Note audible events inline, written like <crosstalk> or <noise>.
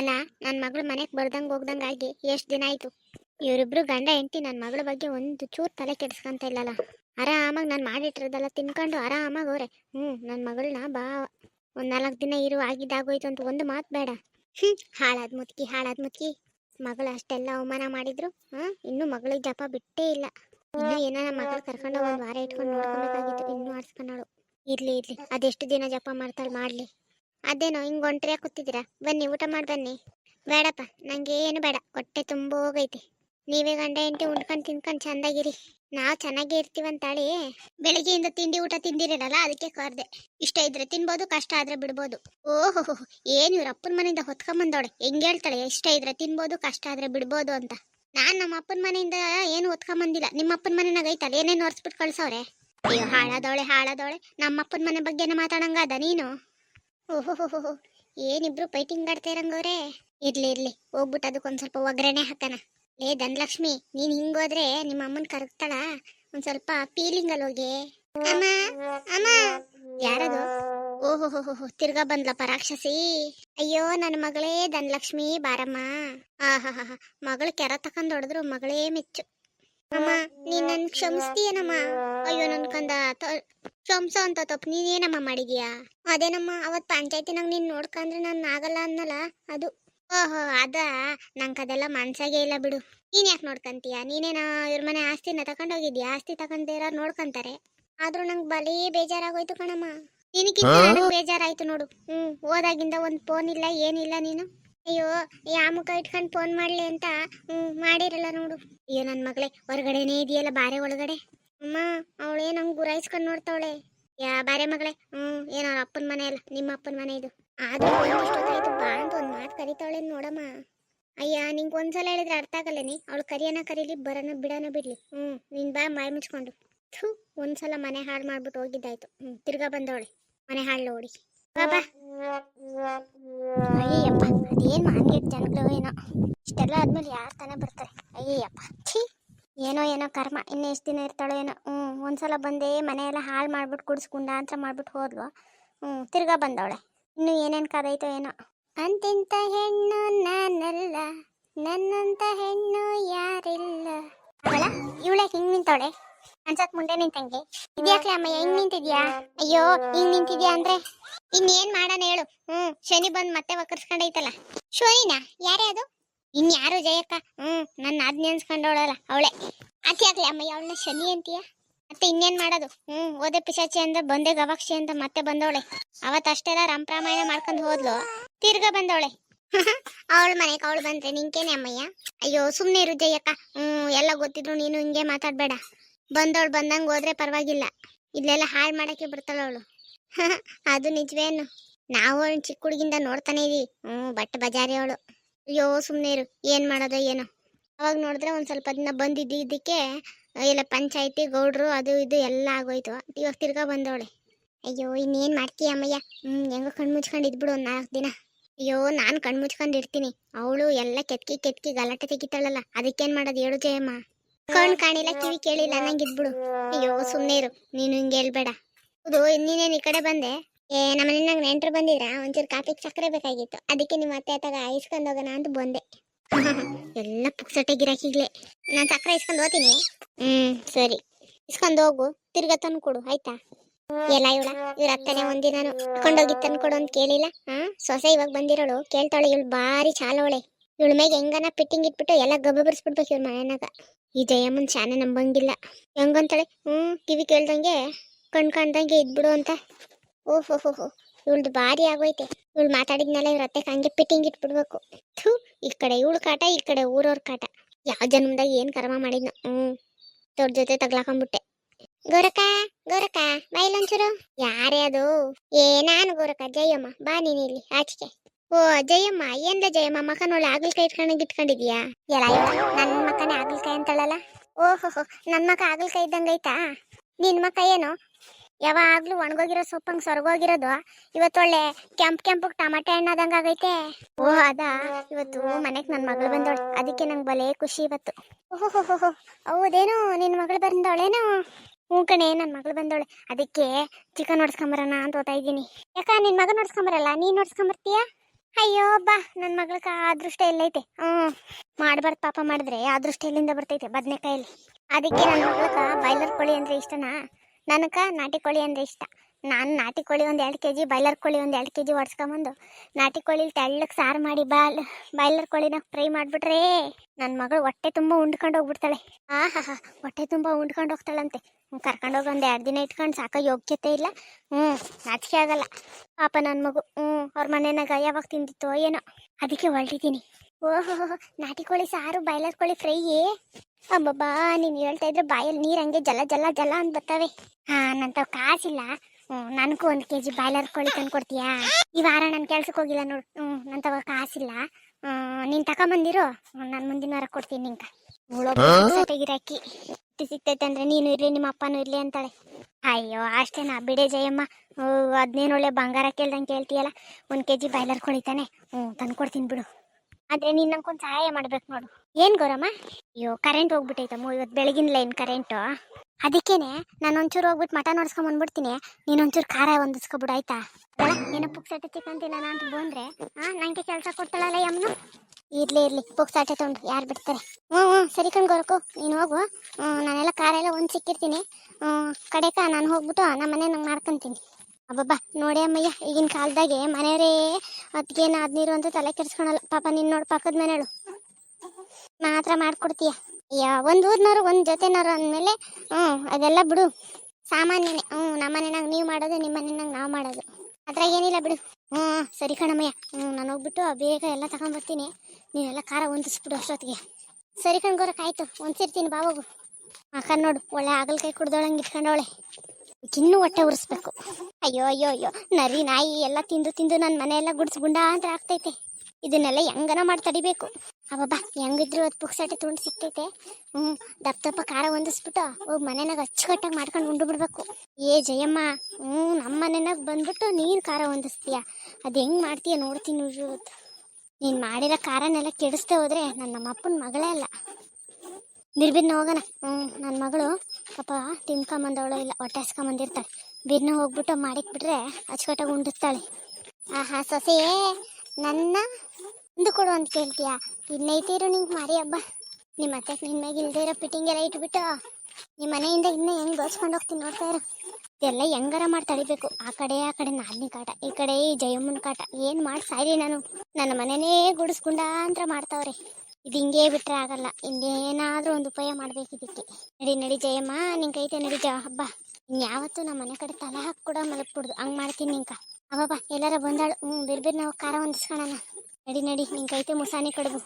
ಅಲ್ಲ ನನ್ನ ಮಗಳು ಮನೆಗೆ ಬರ್ದಂಗೆ ಹೋಗ್ದಂಗೆ ಆಗಿ ಎಷ್ಟು ದಿನ ಆಯ್ತು? ಇವರಿಬ್ರು ಗಂಡ ಹೆಂಡತಿ ನನ್ನ ಮಗಳ ಬಗ್ಗೆ ಒಂದು ಚೂರು ತಲೆ ಕೆಡಿಸ್ಕೊಂತ ಇಲ್ಲಲ್ಲ ಆರಾಮಾಗಿ ನಾನು ಮಾಡಿಟ್ಟಿರೋದಲ್ಲ, ತಿನ್ಕೊಂಡು ಆರಾಮಾಗಿ ಅವ್ರೆ ಹ್ಞೂ ನನ್ನ ಮಗಳನ್ನ ಬಾ, ಒಂದು ನಾಲ್ಕು ದಿನ ಇರು, ಆಗಿದ್ದಾಗೋಯ್ತು ಅಂತ ಒಂದು ಮಾತು ಬೇಡ. ಹ್ಞೂ ಹಾಳಾದ ಮುತ್ಕಿ ಹಾಳಾದ ಮುತ್ಕಿ. ಮಗಳು ಅಷ್ಟೆಲ್ಲ ಅವಮಾನ ಮಾಡಿದ್ರು, ಹಾಂ, ಇನ್ನೂ ಮಗಳಿಗೆ ಜಪ ಬಿಟ್ಟೇ ಇಲ್ಲ. ಇನ್ನೂ ಏನಾರ ಮಗಳು ಕರ್ಕೊಂಡು ಒಂದು ವಾರ ಇಟ್ಕೊಂಡು ನೋಡ್ಕೊಬೇಕಾಗಿತ್ತು, ಇನ್ನೂ ಆಡ್ಸ್ಕೊಂಡಾಳು. ಇರ್ಲಿ ಇರ್ಲಿ, ಅದೆಷ್ಟು ದಿನ ಜಪ ಮಾಡ್ತಾಳೆ ಮಾಡ್ಲಿ. ಅದೇನೋ ಹಿಂಗ್ ಒಂಟ್ರೆ ಕೂತಿದ್ದೀರಾ? ಬನ್ನಿ, ಊಟ ಮಾಡಿ ಬನ್ನಿ. ಬೇಡಪ್ಪ ನನಗೆ ಏನು ಬೇಡ. ಹೊಟ್ಟೆ ತುಂಬ ಹೋಗೈತಿ. ನೀವೇ ಗಂಡ ಹೆಂಡತಿ ಉಂಡ್ಕೊಂಡು ತಿನ್ಕೊಂಡು ಚೆಂದಾಗಿರಿ. ನಾವು ಚೆನ್ನಾಗೇ ಇರ್ತೀವಂತಾಳಿ ಬೆಳಿಗ್ಗೆಯಿಂದ ತಿಂಡಿ ಊಟ ತಿಂದಿರಲ್ಲ ಅದಕ್ಕೆ ಕರ್ದೆ. ಇಷ್ಟ ಇದ್ರೆ ತಿನ್ಬೋದು, ಕಷ್ಟ ಆದ್ರೆ ಬಿಡ್ಬೋದು. ಓಹೋ, ಏನು ಇವ್ರ ಅಪ್ಪನ ಮನೆಯಿಂದ ಹೊತ್ಕೊಂಬಂದವಳೆ? ಹೆಂಗೆ ಹೇಳ್ತಾಳೆ? ಇಷ್ಟ ಇದ್ರೆ ತಿನ್ಬೋದು, ಕಷ್ಟ ಆದ್ರೆ ಬಿಡ್ಬೋದು ಅಂತ. ನಾನು ನಮ್ಮ ಅಪ್ಪನ ಮನೆಯಿಂದ ಏನು ಹೊತ್ಕೊಂಬಂದಿಲ್ಲ. ನಿಮ್ಮ ಅಪ್ಪನ ಮನೆನಾಗ ಐತಲ್ಲ, ಏನೇನು ಒರೆಸ್ಬಿಟ್ಟು ಕಳ್ಸವ್ರೆ? ಅಯ್ಯೋ, ಹಾಳಾದವಳೆ ಹಾಳಾದವಳೆ. ನಮ್ಮ ಅಪ್ಪನ ಮನೆ ಬಗ್ಗೆನ ಮಾತಾಡಂಗಾದ ನೀನು? ಓಹೋ ಏನಿಬ್ರು ಫೈಟಿಂಗ್ ಮಾಡ್ತಾ ಇರಂಗವ್ರೆ? ಇರ್ಲಿ ಇರ್ಲಿ. ಹೋಗ್ಬಿಟ್ಟು ಅದಕ್ಕೊಂದ್ ಸ್ವಲ್ಪ ಒಗ್ಗರಣೆ ಹಾಕನ ಲೇ ಧನಲಕ್ಷ್ಮಿ, ನೀನ್ ಹಿಂಗೋದ್ರೆ ನಿಮ್ಮ ಅಮ್ಮನ್ ಕರಗ್ತಾಳ? ಒಂದ್ ಸ್ವಲ್ಪ ಫೀಲಿಂಗ್ ಅಲ್ಲಿ ಹೋಗಿ. ಅಮ್ಮ ಅಮ್ಮ. ಯಾರದು? ಓಹೋ ತಿರ್ಗಾ ಬಂದ್ಲಪ್ಪ ರಾಕ್ಷಸಿ. ಅಯ್ಯೋ ನನ್ನ ಮಗಳೇ ಧನಲಕ್ಷ್ಮಿ, ಬಾರಮ್ಮ. ಆಹಾ ಮಗಳು ಕೆರ ತಕೊಂಡ್ ಹೊಡೆದ್ರು ಮಗಳೇ ಮೆಚ್ಚು. ಅಮ್ಮ ನೀನ್ ನನ್ ಕ್ಷಮಿಸ್ತೀಯನಮ್ಮ? ಅಯ್ಯೋ ನನ್ ಕಂದ ಕ್ಷಮ್ಸೋ ಅಂತ ತಪ್ಪು. ನೀನೇನಮ್ಮ ಮಾಡಿದ್ಯಾ? ಅದೇನಮ್ಮ ಅವತ್ ಪಂಚಾಯತಿನಾಗ ನೀನ್ ನೋಡ್ಕಂದ್ರೆ ನಾನು ಆಗಲ್ಲ ಅನ್ನಲ್ಲ ಅದು. ಓಹೋ ಅದ. ನಂಗೆ ಅದೆಲ್ಲ ಮನ್ಸಾಗೆ ಇಲ್ಲ ಬಿಡು. ನೀನ್ ಯಾಕೆ ನೋಡ್ಕಂತೀಯ? ನೀನೇನ ಇವ್ರ ಮನೆ ಆಸ್ತಿನ ತಕೊಂಡೋಗಿದ್ಯಾ? ಆಸ್ತಿ ತಕೊಂಡೇರ ನೋಡ್ಕಂತಾರೆ. ಆದ್ರೂ ನಂಗೆ ಬಲೇ ಬೇಜಾರಾಗೋಯ್ತು ಕಣಮ್ಮ. ನನಗ್ ಬೇಜಾರಾಯ್ತು ನೋಡು. ಹ್ಮ್ ಹೋದಾಗಿಂದ ಒಂದ್ ಫೋನ್ ಇಲ್ಲ ಏನಿಲ್ಲ ನೀನು. ಅಯ್ಯೋ ಯಾ ಮುಖ ಇಟ್ಕೊಂಡು ಫೋನ್ ಮಾಡ್ಲಿ ಅಂತ ಮಾಡಿರಲ್ಲ ನೋಡು. ಅಯ್ಯೋ, ನನ್ ಮಗಳೇ, ಹೊರಗಡೆನೇ ಇದೆಯಲ್ಲ ಬಾರೆ ಒಳಗಡೆ? ಅಮ್ಮ, ಅವಳೇ ನಂಗೆ ಗುರಾಯಿಸ್ಕೊಂಡು ನೋಡ್ತಾವಳೆ. ಯಾ, ಬಾರೆ ಮಗಳೇ, ಹ್ಮ್, ಏನೋ ಅಪ್ಪನ ಮನೆ ಅಲ್ಲ, ನಿಮ್ಮ ಅಪ್ಪನ ಮನೆ ಇದು. ಆದ್ರೂ ಬಾ ಅಂತ ಒಂದ್ ಮಾತು ಕರಿತಾವಳೆ ನೋಡಮ್ಮ. ಅಯ್ಯ, ನಿಂಗೆ ಒಂದ್ಸಲ ಹೇಳಿದ್ರೆ ಅರ್ಥ ಆಗಲ್ಲ ನೀ. ಅವಳು ಕರಿಯನ ಕರೀಲಿ, ಬರನ ಬಿಡನ ಬಿಡ್ಲಿ. ಹ್ಮ್, ನಿನ್ ಬಾ ಬಾಯಿ ಮುಚ್ಕೊಂಡು. ಥೂ, ಒಂದ್ಸಲ ಮನೆ ಹಾಳು ಮಾಡ್ಬಿಟ್ಟು ಹೋಗಿದ್ದಾಯ್ತು. ಹ್ಮ್, ತಿರ್ಗಾ ಬಂದವಳೆ. ಮನೆ ಹಾಳು ನೋಡಿ. ಅಯ್ಯಪ್ಪ ಅದೇನು ಮಾನ್ಗೆಟ್ ಜನಗಳು ಏನೋ. ಇಷ್ಟೆಲ್ಲ ಆದ್ಮೇಲೆ ಯಾರು ತಾನೇ ಬರ್ತಾರೆ? ಅಯ್ಯಪ್ಪ ಛೀ. ಏನೋ ಏನೋ ಕರ್ಮ. ಇನ್ನು ಎಷ್ಟು ದಿನ ಇರ್ತಾಳೋ ಏನೋ. ಹ್ಞೂ ಒಂದ್ಸಲ ಬಂದೇ ಮನೆಯೆಲ್ಲ ಹಾಳು ಮಾಡ್ಬಿಟ್ಟು ಕುಡಿಸ್ಕೊಂಡ ಅಂತ ಮಾಡ್ಬಿಟ್ಟು ಹೋದ್ಲು. ಹ್ಞೂ ತಿರ್ಗಾ ಬಂದವಳೆ. ಇನ್ನು ಏನೇನು ಕದೈತೋ ಏನೋ. ಅಂತಿಂತ ಹೆಣ್ಣು ನಾನಲ್ಲ, ನನ್ನಂತ ಹೆಣ್ಣು ಯಾರಿಲ್ಲ. ಅವಳ ಇವಳೆ ಹಿಂಗ್ ನಿಂತವಳೆ? ಅನ್ಸತ್ ಮುಂದೆ ನಿಂತಂಗೆ ಇದ್ಯಾಕ್ಲೆ ಅಮ್ಮಯ್ಯ? ಹಿಂಗ್ ನಿಂತಿದ್ಯಾ? ಅಯ್ಯೋ ಹಿಂಗ್ ನಿಂತಿದ್ಯಾ ಅಂದ್ರೆ? ಇನ್ನೇನ್ ಮಾಡೋಣ ಹೇಳು. ಹ್ಮ್ ಶನಿ ಬಂದ್ ಮತ್ತೆ ವಕರ್ಸ್ಕೊಂಡೈತಲ್ಲ ಶೋನಿನಾ ಯಾರೇ ಅದು? ಇನ್ಯಾರು ಜಯಕ್ಕ? ಹ್ಮ್ ನನ್ನ ಅದ್ ನೆನ್ಸ್ಕೊಂಡವಳಲ್ಲ ಅವಳೆ. ಆಗ್ಲಿ ಅಮ್ಮಯ್ಯ ಅವಳನ್ನ ಶನಿ ಅಂತೀಯ? ಮತ್ತೆ ಇನ್ನೇನ್ ಮಾಡೋದು? ಹ್ಮ್ ಓದೆ ಪಿಶಾಚಿ ಅಂದ್ರೆ ಬಂದೆ ಗವಾಕ್ಷಿ ಅಂತ ಮತ್ತೆ ಬಂದವಳೆ. ಅವತ್ತಷ್ಟೆಲ್ಲ ರಾಮಪ್ರಾಮಾಯಣ ಮಾಡ್ಕೊಂಡು ಹೋದ್ಲು. ತಿರ್ಗ ಬಂದವಳೆ. <laughs> ಅವಳ ಮನೆಗೆ ಅವಳು ಬಂದ್ರೆ ನಿಂಕೇನೆ ಅಮ್ಮಯ್ಯ? ಅಯ್ಯೋ ಸುಮ್ನೆ ಇರು ಜಯಕ್ಕ. ಹ್ಮ್ ಎಲ್ಲ ಗೊತ್ತಿದ್ರು ನೀನು ಹಿಂಗೆ ಮಾತಾಡ್ಬೇಡ. ಬಂದವಳು ಬಂದಂಗೆ ಹೋದ್ರೆ ಪರವಾಗಿಲ್ಲ. ಇಲ್ಲೆಲ್ಲ ಹಾಳು ಮಾಡಕ್ಕೆ ಅವಳು. <laughs> ಅದು ನಿಜವೇನು ನಾವು ಅವಳು ಚಿಕ್ಕ ಹುಡುಗಿಂದ ನೋಡ್ತಾನೆ ಇದೀವಿ. ಹ್ಞೂ ಬಟ್ ಬಜಾರಿ ಅವಳು. ಅಯ್ಯೋ ಸುಮ್ಮನೆ ಇರು. ಏನು ಮಾಡೋದು ಏನೋ. ಅವಾಗ ನೋಡಿದ್ರೆ ಒಂದು ಸ್ವಲ್ಪ ದಿನ ಬಂದಿದ್ದಿದ್ದಕ್ಕೆ ಎಲ್ಲ ಪಂಚಾಯತಿ, ಗೌಡ್ರು, ಅದು ಇದು ಎಲ್ಲ ಆಗೋಯ್ತು. ಇವಾಗ ತಿರ್ಗಾ ಬಂದವಳೆ. ಅಯ್ಯೋ, ಇನ್ನೇನ್ ಮಾಡ್ತೀಯ ಅಮ್ಮಯ್ಯ? ಹ್ಞೂ ಹೆಂಗೋ ಕಣ್ಣು ಮುಚ್ಕೊಂಡು ಇದ್ಬಿಡು ಒಂದು ನಾಲ್ಕು ದಿನ. ಅಯ್ಯೋ, ನಾನು ಕಣ್ಣು ಮುಚ್ಕೊಂಡು ಇರ್ತೀನಿ ಅವಳು ಎಲ್ಲ ಕೆತ್ಕಿ ಕೆತ್ಕಿ ಗಲಾಟೆ ತೆಗಿತಾಳಲ್ಲ. ಅದಕ್ಕೇನು ಮಾಡೋದು? ಹೇಳು ಜಯಮ್ಮ. ಕಣ್ ಕಾಣಿಲ್ಲ, ಕಿವಿ ಕೇಳಿಲ್ಲ ನಂಗೆ ಇದ್ಬಿಡು ಅಯ್ಯೋ ಸುಮ್ಮನೆ ಇರು. ನೀನು ಹಿಂಗೆ ಹೇಳ್ಬೇಡ. ಹೌದು ನೀನೇನು ಈ ಕಡೆ ಬಂದೆ? ಏ ನಮ್ಮನೆ ನಂಗೆ ನೆಂಟ್ರು ಬಂದಿದ್ರ, ಒಂಚೂರು ಕಾಫಿಗೆ ಸಕ್ಕರೆ ಬೇಕಾಗಿತ್ತು. ಅದಕ್ಕೆ ನಿಮ್ಮ ಅತ್ತೆ ಅತ್ತಾಗ ಐಸ್ಕೊಂಡು ಹೋಗೋಣ ಅಂತ ಬಂದೆ. <laughs> ಎಲ್ಲ ಪುಕ್ಸಟ್ಟೆ ಗಿರಾಕಿಗ್ಲೆ ನಾನು ಸಕ್ಕರೆ ಇಸ್ಕೊಂಡು ಹೋಗ್ತೀನಿ ಹ್ಮ್, ಸರಿ. ಇಸ್ಕೊಂಡು ಹೋಗು. ತಿರ್ಗಾ ತಂದು ಕೊಡು, ಆಯ್ತಾ? ಎಲ್ಲ ಇವಳ, ಇವ್ರ ಅತ್ತನೇ ಒಂದಿನ ಕೊಂಡೋಗಿ ತಂದು ಕೊಡು ಅಂತ ಕೇಳಿಲ್ಲ. ಹಾ, ಸೊಸೆ ಇವಾಗ ಬಂದಿರೋಳು. ಕೇಳ್ತಾಳೆ, ಇವಳು ಬಾರಿ ಚಾಲವಳೆ ಇವಳ ಮ್ಯಾಗ ಹೆಂಗನ ಪಿಟ್ಟಿಂಗ್ ಇಟ್ಬಿಟ್ಟು ಎಲ್ಲ ಗಬ್ಬ ಬರ್ಸ್ಬಿಡ್ಬೇಕು ಇವ್ರ ಮನೆಯಾಗ. ಈ ಜಯಮ್ಮನ್ ಶಾನೆ ನಂಬಂಗಿಲ್ಲ. ಹೆಂಗಂತಾಳೆ? ಹ್ಮ್, ಕಿವಿ ಕೇಳ್ದಂಗೆ, ಕಣ್ ಕಾಣ್ದಂಗೆ ಇದ್ಬಿಡು ಅಂತ. ಓಹೋ ಹೋ ಇವಳ್ದು ಭಾರಿ ಆಗೋಯ್ತೆ. ಇವಳು ಮಾತಾಡಿದ್ನೆಲ್ಲ, ಇವ್ರ ಅತ್ತೆ ಹಂಗೆ ಪಿಟ್ಟಿಂಗ್ ಇಟ್ಬಿಡ್ಬೇಕು. ಥೂ, ಈ ಕಡೆ ಇವಳು ಕಾಟ, ಈ ಕಡೆ ಊರವ್ರ ಕಾಟ. ಯಾವ ಜನ್ಮದಾಗ ಏನು ಕರ್ಮ ಮಾಡಿದ್ನ? ಹ್ಮ್ ದೊಡ್ಡ ಜೊತೆ ತಗ್ಲಾಕೊಂಡ್ಬಿಟ್ಟೆ ಗೋರಕ ಗೌರಕ್ಕ ಬಾಯಿಲೊಂಚೂರು ಯಾರೇ ಅದು? ಏ, ನಾನು ಗೌರಕ್ಕ, ಜಯಮ್ಮ, ಬಾ ನೀನು ಇಲ್ಲಿ, ಆಚೆಗೆ. ಓ, ಜಯಮ್ಮ, ಏನ್ಲ ಜಯಮ್ಮ? ಮಕ್ಕ ನೋಡಿ ಆಗಲ್ಕಾಯಿ ಇಟ್ಕೊಂಡಂಗೆ ಇಟ್ಕೊಂಡಿದ್ಯಾ ಎಲ್ಲ ನನ್ನ ಮಕನೇ ಆಗಲ್ಕಾಯಿ ಅಂತಳಲ್ಲ? ಓಹೋಹೋ ನನ್ನ ಮಕ ಇದ್ದಂಗೆ ಐತಾ ನಿನ್ ಮಕ ಏನು? ಯಾವಾಗ್ಲೂ ಒಣಗೋಗಿರೋ ಸೊಪ್ಪಂಗ್ ಸೊರಗೋಗಿರೋದು? ಇವತ್ತೊಳ್ಳೆ ಕೆಂಪ್ ಕೆಂಪಗ್ ಟಮಾಟೆ ಹಣ್ಣಾದಂಗ ಆಗೈತೆ? ಓ, ಅದ. ಇವತ್ತು ಮನೆಗ್ ನನ್ ಮಗಳು ಬಂದವಳೆ. ಅದಕ್ಕೆ ನಂಗೆ ಬಲೇ ಖುಷಿ ಇವತ್ತು. ಓಹೋಹೋಹೋ, ಹೌದೇನು? ನಿನ್ ಮಗಳು ಬಂದವಳೇನು? ಹ್ಞೂ ಕಣೆ ನನ್ನ ಮಗಳು ಬಂದವಳೆ. ಅದಕ್ಕೆ ಚಿಕನ್ ನೋಡ್ಸ್ಕೊಂಬರೋಣ ಅಂತ ಓದ್ತಾ ಇದ್ದೀನಿ. ಯಾಕ, ನಿನ್ ಮಗ ನೋಡ್ಸ್ಕೊಂಬರಲ್ಲ ನೀನ್ ನೋಡ್ಸ್ಕೊಂಬರ್ತೀಯ ಅಯ್ಯೋ, ಬಾ. ನನ್ನ ಮಗಳಕ ಅದೃಷ್ಟ ಎಲ್ಲೈತೆ ಹ್ಞೂ ಮಾಡ್ಬಾರ್ದ ಪಾಪ ಮಾಡಿದ್ರೆ ಅದೃಷ್ಟ ಎಲ್ಲಿಂದ ಬರ್ತೈತೆ ಬದನೆಕಾಯಲ್ಲಿ ಅದಕ್ಕೆ ನನ್ನ ಮಗಳಕ ಬಾಯ್ಲರ್ ಕೋಳಿ ಅಂದ್ರೆ ಇಷ್ಟನಾ? ನನಕ ನಾಟಿ ಕೋಳಿ ಅಂದ್ರೆ ಇಷ್ಟ. ನಾನು ನಾಟಿ ಕೋಳಿ ಒಂದು ಎರಡು ಕೆ ಜಿ ಬಾಯ್ಲರ್ ಕೋಳಿ ಒಂದು ಎರಡು ಕೆ ಜಿ ನಾಟಿ ಕೋಳಿ ತೆಳ್ಳಗೆ ಸಾರು ಮಾಡಿ ಬಾಲ್ ಬಾಯ್ಲರ್ ಕೋಳಿನ ಫ್ರೈ ಮಾಡಿಬಿಟ್ರೆ ನನ್ನ ಮಗಳು ಹೊಟ್ಟೆ ತುಂಬ ಉಂಡ್ಕೊಂಡು ಹೋಗ್ಬಿಡ್ತಾಳೆ. ಆ ಹಾ ಹೊಟ್ಟೆ ತುಂಬ ಉಂಡ್ಕೊಂಡು ಹೋಗ್ತಾಳಂತೆ. ಕರ್ಕೊಂಡೋಗಿ ಒಂದು ಎರಡು ದಿನ ಇಟ್ಕೊಂಡು ಸಾಕೋ, ಯೋಗ್ಯತೆ ಇಲ್ಲ. ಹ್ಞೂ ನಾಚಿಕೆ ಆಗಲ್ಲ. ಪಾಪ ನನ್ನ ಮಗು ಹ್ಞೂ ಅವ್ರ ಮನೆಯಾಗ ಯಾವಾಗ ತಿಂದಿತ್ತೋ ಏನೋ. ಅದಕ್ಕೆ ಹೊರಟಿದ್ದೀನಿ. ಓಹೋ, ನಾಟಿ ಕೋಳಿ ಸಾರು, ಬಾಯ್ಲರ್ ಕೋಳಿ ಫ್ರೈಯೇ ಅಬ್ಬಬ್ಬಾ, ನೀನು ಹೇಳ್ತಾ ಇದ್ರೆ ಬಾಯಲ್ಲಿ ನೀರು ಹಂಗೆ ಜಲ ಜಲ ಜಲ ಅಂತ ಬರ್ತವೆ ಹಾಂ, ನಂತವ್ ಕಾಸಿಲ್ಲ. ಹ್ಞೂ ನನಗೂ ಒಂದು ಕೆ ಜಿ ಬಾಯ್ಲರ್ ಕೋಳಿ ತಂದು ಕೊಡ್ತೀಯಾ? ಈ ವಾರ ನಾನು ಕೆಲ್ಸಕ್ಕೆ ಹೋಗಿಲ್ಲ ನೋಡು. ಹ್ಞೂ ನಂತವ ಕಾಸಿಲ್ಲ. ನೀನು ತಗೊಂಬಂದಿರು ನಾನು ಮುಂದಿನ ವಾರ ಕೊಡ್ತೀನಿ ನಿಂಗೆ. ಗಿರಾಕಿ ಸಿಗ್ತೈತೆ ಅಂದ್ರೆ ನೀನು ಇರ್ಲಿ ನಿಮ್ಮ ಅಪ್ಪನೂ ಇರ್ಲಿ ಅಂತಾಳೆ. ಅಯ್ಯೋ ಅಷ್ಟೇನಾ ಬಿಡೆ ಜಯಮ್ಮ ಅದನ್ನೇನು ಒಳ್ಳೆ ಬಂಗಾರ ಕೇಳ್ದಂಗೆ ಕೇಳ್ತೀಯಲ್ಲ? ಒಂದು ಕೆ ಜಿ ಬಾಯ್ಲರ್ ಕೊಳಿತಾನೆ ಹ್ಞೂ ತಂದು ಕೊಡ್ತೀನಿ ಬಿಡು. ಆದ್ರೆ ನೀನು ನಂಗೊಂದು ಸಹಾಯ ಮಾಡ್ಬೇಕು ನೋಡು. ಏನು ಗೌರಮ್ಮ? ಅಯ್ಯೋ ಕರೆಂಟ್ ಹೋಗ್ಬಿಟ್ಟೈತಮ್ಮ ಇವತ್ತು ಬೆಳಗಿನ ಲೈನ್ ಕರೆಂಟು. ಅದಕ್ಕೇನೆ ನಾನು ಒಂಚೂರು ಹೋಗ್ಬಿಟ್ಟು ಮಠ ನೋಡ್ಸ್ಕೊಂಡ್ ಬಂದ್ಬಿಡ್ತೀನಿ. ನೀನು ಒಂಚೂರು ಖಾರ ಹೊಂದಿಸ್ಕೊಬಿಡು ಆಯ್ತಾ? ಏನಪ್ಪ ಏನೋ ಪುಕ್ಸಟ್ಟೆ ಚಿಕನ್ ತಿನ್ನೋಣ ಅಂತ ಬಂದ್ರೆ ಹಾಂ ನನಗೆ ಕೆಲಸ ಕೊಡ್ತಾಳಲ್ಲ ಯಮ್ಮನು ಇರ್ಲಿ ಇರ್ಲಿ. ಪುಕ್ಸಾಟೆ ತೊಗೊಂಡು ಯಾರು ಬಿಡ್ತಾರೆ? ಹ್ಞೂ ಹ್ಞೂ ಸರಿ ಕಣ್ ಗೊರಕು ನೀನು ಹೋಗು. ನಾನೆಲ್ಲ ಕಾರೆಲ್ಲ ಎಲ್ಲ ಒಂದು ಸಿಕ್ಕಿರ್ತೀನಿ. ಕಡೆಕ ನಾನು ಹೋಗ್ಬಿಟ್ಟು ನಮ್ಮ ಮನೆ ನಂಗೆ ಮಾಡ್ಕೊತೀನಿ. ಅಬ್ಬಬ್ಬಾ, ನೋಡಿ ಅಮ್ಮಯ್ಯ, ಈಗಿನ ಕಾಲದಾಗೆ ಮನೆಯವರೇ ಅದಕ್ಕೇನು ನೀರು ಅಂತ ತಲೆ ಕೆಡಿಸ್ಕೊಳಲ್ಲ. ಪಾಪ ನೀನು ನೋಡಿ ಪಕ್ಕದ ಮನೆಯಳು ಮಾತ್ರ ಮಾಡ್ಕೊಡ್ತೀಯ? ಅಯ್ಯ, ಒಂದು ಊರ್ನವ್ರು ಒಂದು ಜೊತೆನವ್ರು ಅಂದಮೇಲೆ ಹ್ಞೂ ಅದೆಲ್ಲ ಬಿಡು. ಸಾಮಾನ್ಯನೇ. ಹ್ಞೂ ನಮ್ಮ ಮನೆನಾಗ ನೀವು ಮಾಡೋದು, ನಿಮ್ಮ ಮನೆಯಾಗ ನಾವು ಮಾಡೋದು. ಅದ್ರಾಗ ಏನಿಲ್ಲ ಬಿಡು. ಹ್ಞೂ ಸರಿ ಕಣಮ್ಮಯ್ಯ ಹ್ಞೂ ನಾನು ಹೋಗ್ಬಿಟ್ಟು ಬೇಗ ಎಲ್ಲ ತಗೊಂಬರ್ತೀನಿ. ನೀವೆಲ್ಲ ಖಾರ ಹೊಂದಿಸ್ಬಿಡು ಅಷ್ಟೊತ್ತಿಗೆ. ಸರಿ ಕಣ್ಗೋರಕ್ಕೆ ಆಯ್ತು. ಹೊಂದ್ಸಿರ್ತೀನಿ ಬಾವಾಗು ಅಕ್ಕ ನೋಡು, ಒಳ್ಳೆ ಆಗಲ್ಕಾಯಿ ಕುಡ್ದೊಳಂಗೆ ಇಟ್ಕೊಂಡವಳೆ. ಇನ್ನೂ ಹೊಟ್ಟೆ ಉರಿಸ್ಬೇಕು. ಅಯ್ಯೋ ಅಯ್ಯೋ ಅಯ್ಯೋ, ನರಿ ನಾಯಿ ಎಲ್ಲ ತಿಂದು ತಿಂದು ನನ್ನ ಮನೆಯೆಲ್ಲ ಗುಡ್ಸ್ ಗುಂಡ ಅಂತ ಆಗ್ತೈತೆ. ಇದನ್ನೆಲ್ಲ ಹೆಂಗನ ಮಾಡಿ ತಡಿಬೇಕು? ಅಬ್ಬಬ್ಬಾ ಹೆಂಗಿದ್ರು ಅದು ಪುಕ್ಸಟ್ಟೆ ತುಂಡು ಸಿಕ್ತೈತೆ ಹ್ಞೂ ದಪ್ಪ ದಪ್ಪ ಖಾರ ಹೊಂದಿಸ್ಬಿಟ್ಟು ಹೋಗಿ ಮನೆನಾಗ ಅಚ್ಚುಕಟ್ಟಾಗಿ ಮಾಡ್ಕೊಂಡು ಉಂಡು ಬಿಡ್ಬೇಕು. ಏ ಜಯಮ್ಮ ಹ್ಞೂ ನಮ್ಮ ಮನೆನಾಗ ಬಂದ್ಬಿಟ್ಟು ನೀನು ಖಾರ ಹೊಂದಿಸ್ತೀಯ? ಅದು ಹೆಂಗೆ ಮಾಡ್ತೀಯ ನೋಡ್ತೀನಿ ಇವತ್ತು ನೀನು ಮಾಡಿರೋ ಕಾರನ್ನೆಲ್ಲ ಕೆಡಿಸ್ದೆ ಹೋದ್ರೆ ನನ್ನ ನಮ್ಮಪ್ಪನ ಮಗಳೇ ಅಲ್ಲ. ನಿರ್ಬಿನ್ನ ಹೋಗೋಣ. ಹ್ಮ್ ನನ್ನ ಮಗಳು ಪಾಪ ತಿನ್ಕೊಂಬಂದವಳು ಇಲ್ಲ, ಹೊಟ್ಟೆ ಹಸ್ಕೊಂಬಂದಿರ್ತಾಳೆ. ಬಿರ್ನ ಹೋಗ್ಬಿಟ್ಟು ಮಾಡಿಕ್ಬಿಟ್ರೆ ಅಚ್ಚುಕಟ್ಟಾಗಿ ಉಂಡಿರ್ತಾಳೆ ಆಹಾ ಸೊಸೆಯೇ ನನ್ನ ಒಂದು ಕೊಡು ಅಂತ ಕೇಳ್ತೀಯಾ? ಇನ್ನೈತೀರು ನಿಂಗೆ ಮಾರಿ ಹಬ್ಬ. ನಿಮ್ಮ ಅತ್ತೆ ನಿನ್ನ ಮ್ಯಾಗ ಇಲ್ದೇ ಇರೋ ಫಿಟ್ಟಿಂಗ್ ಎಲ್ಲ ಇಟ್ಬಿಟ್ಟು ನಿಮ್ಮ ಮನೆಯಿಂದ ಇನ್ನೂ ಹೆಂಗೆ ದೋಚ್ಕೊಂಡು ಹೋಗ್ತೀನಿ ನೋಡ್ತಾ ಇರು. ಇದೆಲ್ಲ ಹೆಂಗಾರ ಮಾಡಿ ತಡಿಬೇಕು? ಆ ಕಡೆ ಆ ಕಡೆ ನಾದಿನಿ ಕಾಟ, ಈ ಕಡೆ ಈ ಜಯಮ್ಮನ ಕಾಟ. ಏನು ಮಾಡಿ ಸಾಯ್ರಿ ನಾನು. ನನ್ನ ಮನೆನೇ ಗುಡಿಸ್ಕೊಂಡಾಂತ್ರ ಮಾಡ್ತಾವ್ರೆ. ಇದು ಹಿಂಗೇ ಬಿಟ್ರೆ ಆಗಲ್ಲ. ಇನ್ನೇನಾದ್ರೂ ಒಂದು ಉಪಾಯ ಮಾಡ್ಬೇಕು ಇದಕ್ಕೆ. ನಡಿ ನಡಿ ಜಯಮ್ಮ, ನಿನ್ ಕೈತೆ ನಡಿ ಜ, ಹಬ್ಬ. ಇನ್ಯಾವತ್ತು ನಮ್ಮ ಮನೆ ಕಡೆ ತಲೆ ಹಾಕಿ ಕೂಡ ಮಲಗ್ಬಿಡ್ದು ಹಂಗೆ ಮಾಡ್ತೀನಿ ನಿಂಕ. ಅವಬ್ಬ ಎಲ್ಲಾರ ಬಂದಾಳು. ಹ್ಞೂ ಬಿರ್ಬಿರ್ ನಾವು ಖಾರ ಹೊಂದಿಸ್ಕೊಳಣ. ನಡಿ ನಡಿ, ನಿನ್ ಕೈತೆ ಮುಸಾನಿ ಕಡುಬು.